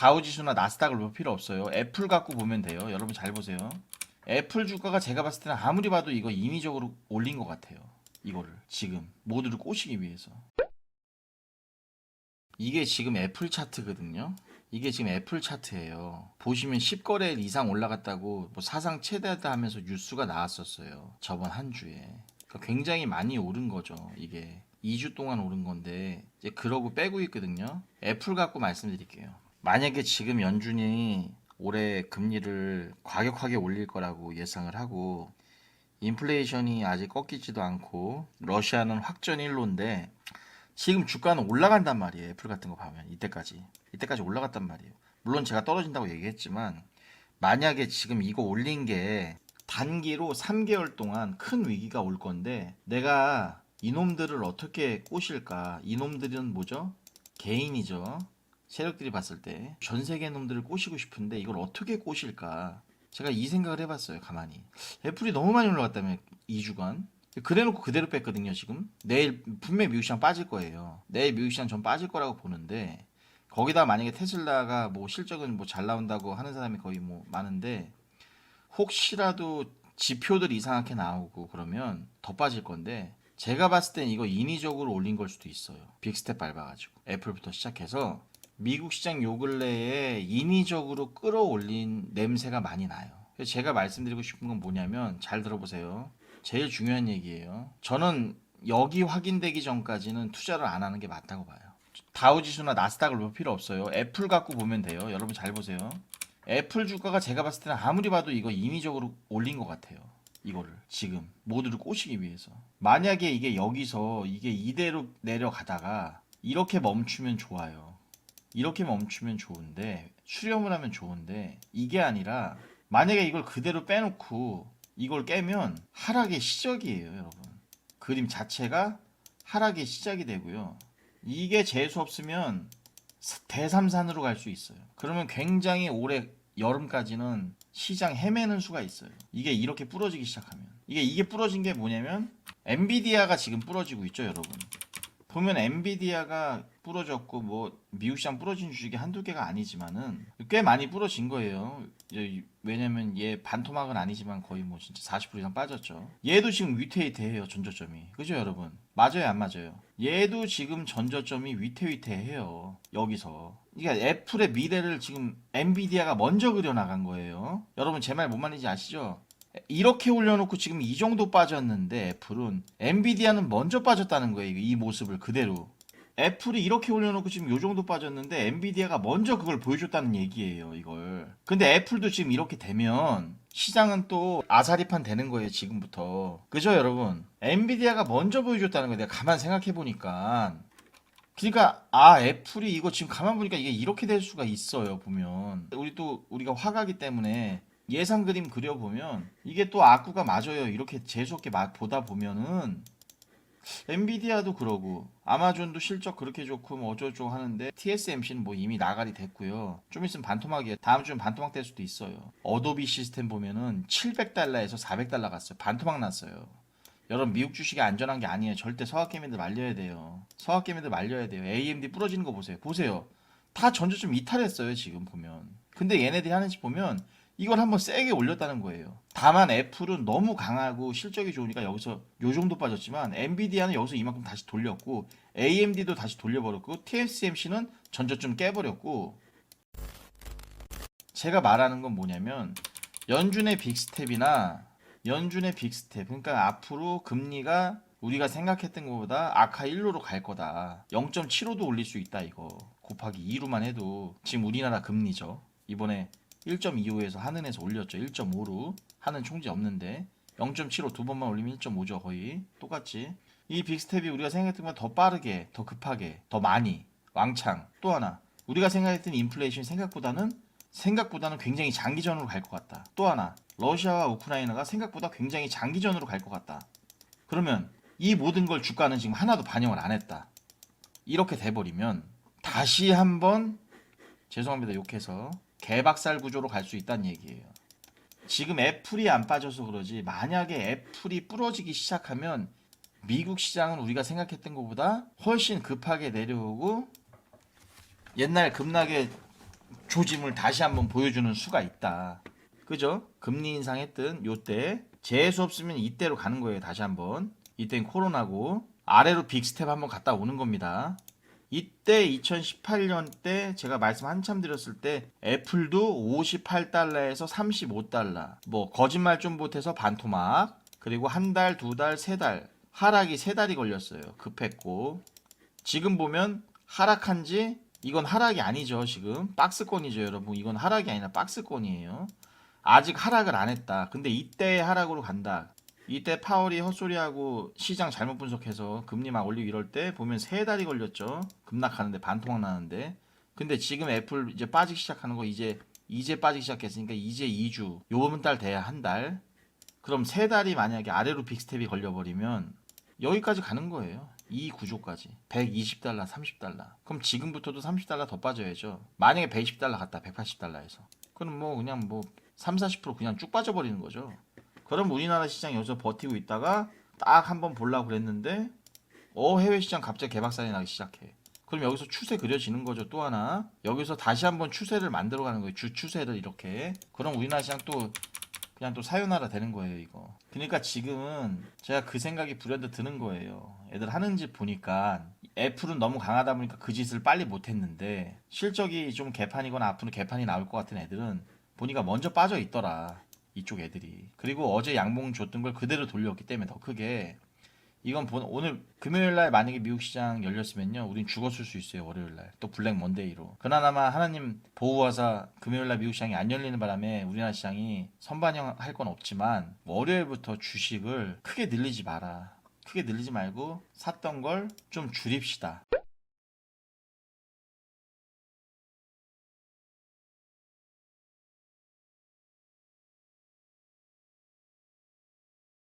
다우지수나 나스닥을 볼 필요 없어요. 애플 갖고 보면 돼요. 여러분 잘 보세요. 애플 주가가 제가 봤을 때는 아무리 봐도 이거 인위적으로 올린 것 같아요. 이거를 지금 모두를 꼬시기 위해서. 이게 지금 애플 차트거든요. 이게 지금 애플 차트예요. 보시면 10거래일 이상 올라갔다고 뭐 사상 최대다 하면서 뉴스가 나왔었어요. 저번 한 주에. 그러니까 굉장히 많이 오른 거죠. 이게 2주 동안 오른 건데 이제 그러고 빼고 있거든요. 애플 갖고 말씀드릴게요. 만약에 지금 연준이 올해 금리를 과격하게 올릴 거라고 예상을 하고 인플레이션이 아직 꺾이지도 않고 러시아는 확전 일로인데 지금 주가는 올라간단 말이에요. 애플 같은 거 보면 이때까지 이때까지 올라갔단 말이에요. 물론 제가 떨어진다고 얘기했지만 만약에 지금 이거 올린 게 단기로 3개월 동안 큰 위기가 올 건데 내가 이놈들을 어떻게 꼬실까? 이놈들은 뭐죠? 개인이죠. 세력들이 봤을 때 전 세계 놈들을 꼬시고 싶은데 이걸 어떻게 꼬실까? 제가 이 생각을 해봤어요. 가만히 애플이 너무 많이 올라갔다며 2주간 그래놓고 그대로 뺐거든요. 지금 내일 분명히 미국 시장 빠질 거예요. 내일 미국 시장 전 빠질 거라고 보는데 거기다 만약에 테슬라가 뭐 실적은 뭐 잘 나온다고 하는 사람이 거의 뭐 많은데 혹시라도 지표들 이상하게 나오고 그러면 더 빠질 건데 제가 봤을 땐 이거 인위적으로 올린 걸 수도 있어요. 빅스텝 밟아가지고 애플부터 시작해서 미국 시장 요 근래에 인위적으로 끌어올린 냄새가 많이 나요. 그래서 제가 말씀드리고 싶은 건 뭐냐면 잘 들어보세요. 제일 중요한 얘기예요. 저는 여기 확인되기 전까지는 투자를 안 하는 게 맞다고 봐요. 다우지수나 나스닥을 볼 필요 없어요. 애플 갖고 보면 돼요. 여러분 잘 보세요. 애플 주가가 제가 봤을 때는 아무리 봐도 이거 인위적으로 올린 것 같아요. 이거를 지금 모두를 꼬시기 위해서. 만약에 이게 여기서 이게 이대로 내려가다가 이렇게 멈추면 좋아요. 이렇게 멈추면 좋은데 수렴을 하면 좋은데 이게 아니라 만약에 이걸 그대로 빼놓고 이걸 깨면 하락의 시작이에요, 여러분. 그림 자체가 하락의 시작이 되고요. 이게 재수 없으면 대삼산으로 갈 수 있어요. 그러면 굉장히 올해 여름까지는 시장 헤매는 수가 있어요. 이게 이렇게 부러지기 시작하면. 이게 이게 부러진 게 뭐냐면 엔비디아가 지금 부러지고 있죠, 여러분. 보면 엔비디아가 부러졌고 뭐 미국 시장 부러진 주식이 한두 개가 아니지만은 꽤 많이 부러진 거예요. 이제 왜냐면 얘 반토막은 아니지만 거의 뭐 진짜 40% 이상 빠졌죠. 얘도 지금 위태위태해요 전저점이. 그죠 여러분? 맞아요 안 맞아요? 얘도 지금 전저점이 위태위태해요. 여기서. 그러니까 애플의 미래를 지금 엔비디아가 먼저 그려나간 거예요. 여러분 제 말 뭔 말인지 아시죠? 이렇게 올려놓고 지금 이 정도 빠졌는데 애플은 엔비디아는 먼저 빠졌다는 거예요. 이 모습을 그대로. 애플이 이렇게 올려놓고 지금 요 정도 빠졌는데 엔비디아가 먼저 그걸 보여줬다는 얘기예요. 이걸. 근데 애플도 지금 이렇게 되면 시장은 또 아사리판 되는 거예요. 지금부터. 그죠 여러분? 엔비디아가 먼저 보여줬다는 거예요. 내가 가만 생각해 보니까. 그러니까 아 애플이 이거 지금 가만 보니까 이게 이렇게 될 수가 있어요 보면 우리 또 우리가 화가기 때문에 예상 그림 그려보면 이게 또 악구가 맞아요. 이렇게 재수없게 마- 보다 보면은 엔비디아도 그러고 아마존도 실적 그렇게 좋고 뭐 어쩌고저쩌고 하는데 TSMC는 뭐 이미 나가리 됐고요. 좀 있으면 반토막이에요. 다음 주면 반토막 될 수도 있어요. 어도비 시스템 보면은 700달러에서 400달러 갔어요. 반토막 났어요. 여러분 미국 주식이 안전한 게 아니에요. 절대 서학개미들 말려야 돼요. 서학개미들 말려야 돼요. AMD 부러지는 거 보세요. 보세요. 다 전저점 이탈했어요. 지금 보면. 근데 얘네들이 하는 짓 보면 이걸 한번 세게 올렸다는 거예요. 다만 애플은 너무 강하고 실적이 좋으니까 여기서 요 정도 빠졌지만 엔비디아는 여기서 이만큼 다시 돌렸고 AMD도 다시 돌려버렸고 TSMC는 전저점 깨버렸고 제가 말하는 건 뭐냐면 연준의 빅스텝이나 연준의 빅스텝 그러니까 앞으로 금리가 우리가 생각했던 것보다 아카 1로로 갈 거다. 0.75도 올릴 수 있다 이거. 곱하기 2로만 해도 지금 우리나라 금리죠. 이번에 1.25에서 하는에서 올렸죠. 1.5로. 하는 총지 없는데 0.75 두 번만 올리면 1.5죠 거의. 똑같지 이 빅스텝이 우리가 생각했던 것보다 더 빠르게 더 급하게 더 많이 왕창. 또 하나. 우리가 생각했던 인플레이션 생각보다는 생각보다는 굉장히 장기전으로 갈 것 같다. 또 하나, 러시아와 우크라이나가 생각보다 굉장히 장기전으로 갈 것 같다. 그러면 이 모든 걸 주가는 지금 하나도 반영을 안 했다. 이렇게 돼버리면 다시 한번 죄송합니다 욕해서 개박살 구조로 갈 수 있다는 얘기예요. 지금 애플이 안 빠져서 그러지 만약에 애플이 부러지기 시작하면 미국 시장은 우리가 생각했던 것보다 훨씬 급하게 내려오고 옛날 급락의 조짐을 다시 한번 보여주는 수가 있다. 그죠? 금리 인상했던 요때 재수 없으면 이때로 가는 거예요. 다시 한번. 이땐 코로나고 아래로 빅스텝 한번 갔다 오는 겁니다. 이때 2018년 때 제가 말씀 한참 드렸을 때 애플도 58달러에서 35달러 뭐 거짓말 좀 보태서 반토막 그리고 한 달, 두 달, 세 달 하락이 세 달이 걸렸어요. 급했고 지금 보면 하락한 지 이건 하락이 아니죠. 지금 박스권이죠, 여러분. 이건 하락이 아니라 박스권이에요. 아직 하락을 안 했다. 근데 이때 하락으로 간다. 이때 파월이 헛소리하고 시장 잘못 분석해서 금리 막 올리고 이럴 때 보면 세 달이 걸렸죠. 급락하는데 반토막 나는데. 근데 지금 애플 이제 빠지기 시작하는 거 이제 이제 빠지기 시작했으니까 이제 2주 요번 달 돼야 한 달. 그럼 세 달이 만약에 아래로 빅스텝이 걸려버리면 여기까지 가는 거예요. 이 구조까지. 120달러, 30달러. 그럼 지금부터도 30달러 더 빠져야죠. 만약에 120달러 갔다 180달러에서. 그럼 뭐 그냥 뭐 3, 40% 그냥 쭉 빠져버리는 거죠. 그럼 우리나라 시장 여기서 버티고 있다가 딱 한번 보려고 그랬는데 어 해외 시장 갑자기 개박살이 나기 시작해. 그럼 여기서 추세 그려지는 거죠. 또 하나 여기서 다시 한번 추세를 만들어가는 거예요. 주 추세를 이렇게. 그럼 우리나라 시장 또 그냥 또 사요나라 되는 거예요 이거. 그러니까 지금은 제가 그 생각이 불현듯 드는 거예요. 애들 하는 짓 보니까 애플은 너무 강하다 보니까 그 짓을 빨리 못했는데 실적이 좀 개판이거나 앞으로 개판이 나올 것 같은 애들은 보니까 먼저 빠져 있더라. 이쪽 애들이. 그리고 어제 양봉 줬던 걸 그대로 돌려왔기 때문에 더 크게 이건 본- 오늘 금요일 날 만약에 미국 시장 열렸으면요. 우린 죽었을 수 있어요. 월요일 날. 또 블랙 먼데이로. 그나마 하나님 보호하사 금요일 날 미국 시장이 안 열리는 바람에 우리나라 시장이 선반영 할 건 없지만 월요일부터 주식을 크게 늘리지 마라. 크게 늘리지 말고 샀던 걸 좀 줄입시다.